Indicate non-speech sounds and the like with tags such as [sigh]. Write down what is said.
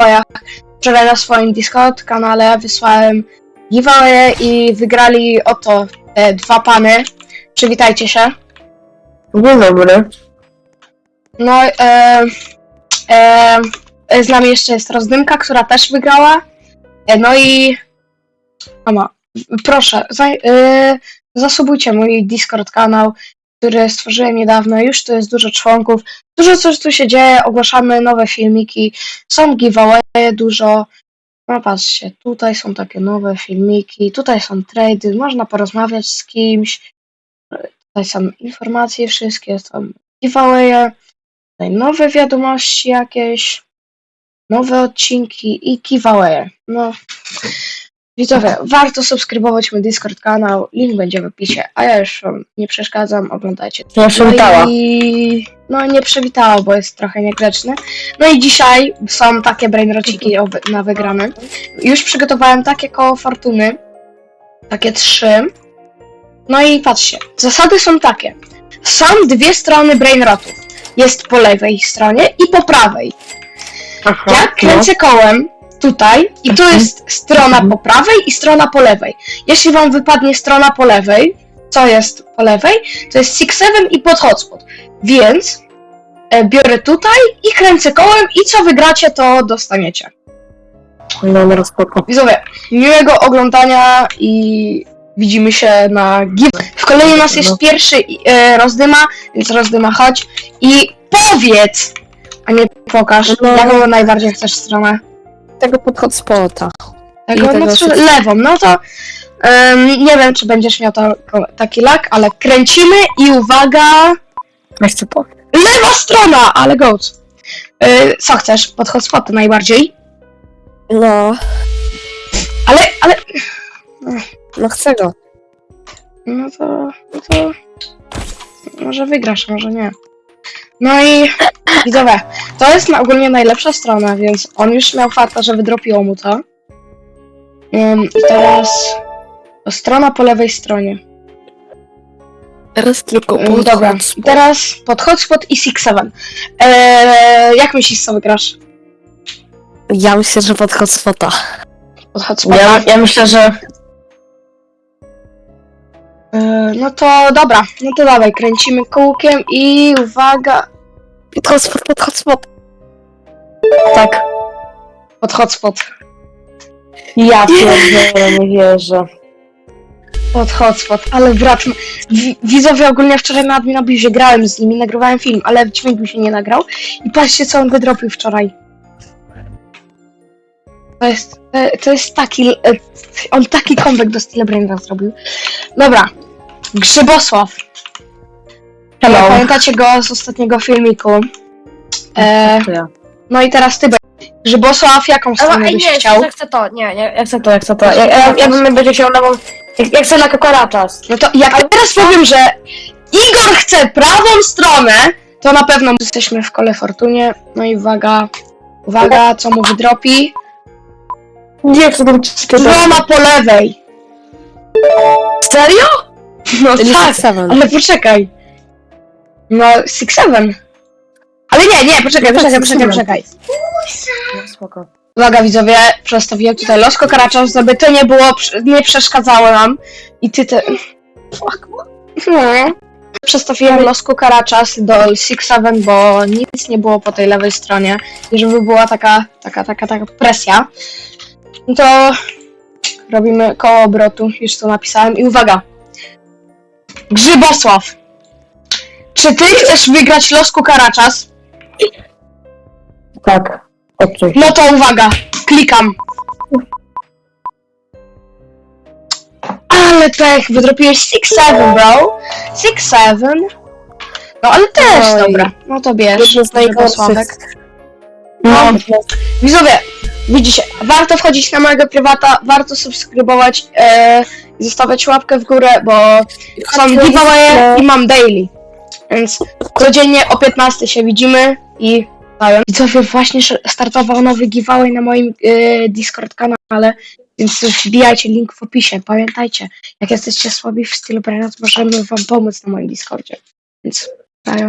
giveawayach. Wczoraj na swoim Discord kanale wysłałem giveaway i wygrali oto te dwa pany. Przywitajcie się. Dzień dobry. No, e, e, z nami jeszcze jest Rozdymka, która też wygrała. E, no i... Mama, proszę, za, e, zasubujcie mój Discord kanał, który stworzyłem niedawno. Już tu jest dużo członków. Dużo coś tu się dzieje, ogłaszamy nowe filmiki, są giveawaye dużo. No patrzcie, tutaj są takie nowe filmiki, tutaj są trady, można porozmawiać z kimś. Tutaj są informacje wszystkie, są giveawaye, tutaj nowe wiadomości jakieś, nowe odcinki i giveawaye. No, widzowie, warto subskrybować mój Discord kanał, link będzie w opisie, a ja już wam nie przeszkadzam, oglądajcie. Nie przywitała. No i no nie przywitała, bo jest trochę niegrzeczny. No i dzisiaj są takie brainrociki na wygrane. Już przygotowałem takie koło fortuny. Takie trzy. No i patrzcie, zasady są takie. Są dwie strony brainrotów. Jest po lewej stronie i po prawej. Aha, Ja kręcę kołem tutaj i to jest strona po prawej i strona po lewej. Jeśli wam wypadnie strona po lewej, co jest po lewej, to jest 6-7 i pod hotspot. Więc e, biorę tutaj i kręcę kołem i co wygracie, to dostaniecie. No, Dobra, spoko. Widzowie, miłego oglądania i widzimy się na give. W kolejnym nas jest pierwszy e, rozdyma, więc rozdyma chodź i powiedz, a nie pokaż, No. jaką najbardziej chcesz stronę. Tego pod hotspota. Tego, I tego no, czy wszystkiego. lewą, no to em, nie wiem, czy będziesz miał taki lak, ale kręcimy i uwaga, Ja chcę po. lewa strona, ale goat. Y, co chcesz? Pod hotspoty najbardziej? No, Ale, ale, no chcę go. no to, no to, może wygrasz, może nie. No i [clears throat] widzowie, to jest na, ogólnie najlepsza strona, więc on już miał farta, że wydropiło mu to. Ym, I teraz strona po lewej stronie. Teraz tylko Mm, pod Dobra, i teraz pod hotspot i 6-7. Eee, jak myślisz, co wygrasz? Ja myślę, że pod hotspota. Pod hotspota? Ja, ja myślę, że... Eee, no to dobra, no to dawaj, kręcimy kółkiem i uwaga, Pod hotspot, pod hotspot. tak, pod hotspot. Ja pierdolę, nie wierzę. Pod hotspot, ale no, wi- widzowie ogólnie wczoraj na Admin Abuzie grałem z nimi, nagrywałem film, ale dźwięk mi się nie nagrał i patrzcie co on wydropił wczoraj. To jest, to, jest taki, e, on taki comeback do Steel Brainera zrobił. Dobra, Grzybosław. Hello. Pamiętacie go z ostatniego filmiku? E, no i teraz ty. Grzybosław, jaką Ale stronę ej, byś nie, chciał? ja chcę to, nie, nie, ja chcę to, ja chcę to. Ja, ja, ja bym będzie chciał nową. Ja, ja chcę na kokaraczas. No to jak teraz powiem, że Igor chce prawą stronę, to na pewno jesteśmy w kole fortunie. No i uwaga, uwaga, co mu wydropi. Nie chcę tam Strona po lewej. Serio? No Czyli tak, seven. ale poczekaj. No, 6-7. Ale nie, nie, poczekaj, No tak, poczekaj, poczekaj, 6-7. poczekaj. No, spoko. Uwaga widzowie, przestawiłem tutaj Losko Karaczas, żeby to nie było, nie przeszkadzało nam. I ty te... Fuck. No. Przestawiłem Losko Karaczas do 6-7, bo nic nie było po tej lewej stronie. I żeby była taka, taka, taka, taka presja. No to robimy koło obrotu, już to napisałem. I uwaga. Grzybosław. Czy ty chcesz wygrać Losku Karaczas? Tak. Oczywiście. No to uwaga, klikam. Ale tak, wydropiłeś 6-7, bro. 6-7. No ale też, Oj. dobra. No to bierz. Jedno z najgorszych. No, widzowie, widzicie, warto wchodzić na mojego prywata, warto subskrybować e, i zostawiać łapkę w górę, bo są giveawaye i mam daily. Więc codziennie o 15 się widzimy i dają. Widzowie, właśnie startował nowy giveaway na moim e, Discord kanale, więc wbijajcie link w opisie. Pamiętajcie, jak jesteście słabi w stylu Brainrot, możemy wam pomóc na moim Discordzie. Więc dają.